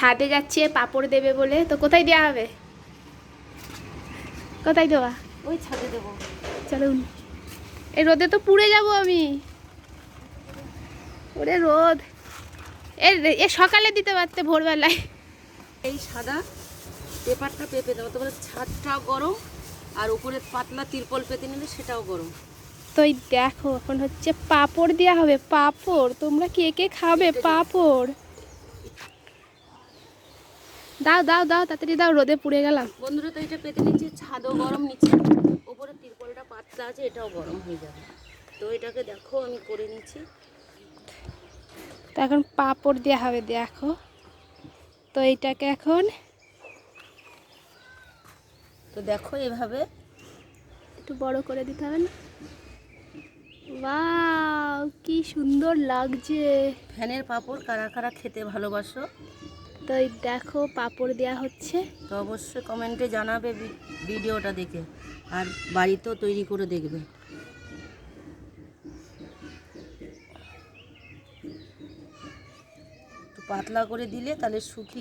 ছাদে যাচ্ছে পাপড় দেবে বলে। তো কোথায় দেওয়া হবে? কোথায় দেওয়া? ওই ছাদে দেবো। চলুন। এই রোদে তো পুড়ে যাব আমি। ওরে রোদ। এ এ সকালে দিতে পারতে ভোরবেলায়। এই সাদা পেপারটা পেপে দেবো। তোমার ছাদটাও গরম আর উপরে পাতলা তিরপল পেতে নিলে সেটাও গরম। তো এই দেখো এখন হচ্ছে পাপড় দেওয়া হবে। পাপড় তোমরা কে কে খাবে? পাপড়। দাও দাও দাও তাড়াতাড়ি দাও রোদে পুড়ে গেলাম। বন্ধুরা তো এটা পেতে নিচ্ছে ছাদও গরম নিচ্ছে উপরে তিরপলটা পাতলা আছে এটাও গরম হয়ে যাবে। তো এটাকে দেখো আমি করে নিচ্ছি। তো এখন পাপড় দেওয়া হবে দেখো। তো এইটাকে এখন তো দেখো এভাবে একটু বড় করে দিতে হবে না? বাও কি সুন্দর লাগছে। ফ্যানের পাপড় কারা কারা খেতে ভালোবাসো? তো দেখো পাপড় দেওয়া হচ্ছে। তো অবশ্যই কমেন্টে জানাবে ভিডিওটা দেখে। আর বাড়িতেও তৈরি করে দেখবে। পাতলা করে দিলে তাহলে শুকিয়ে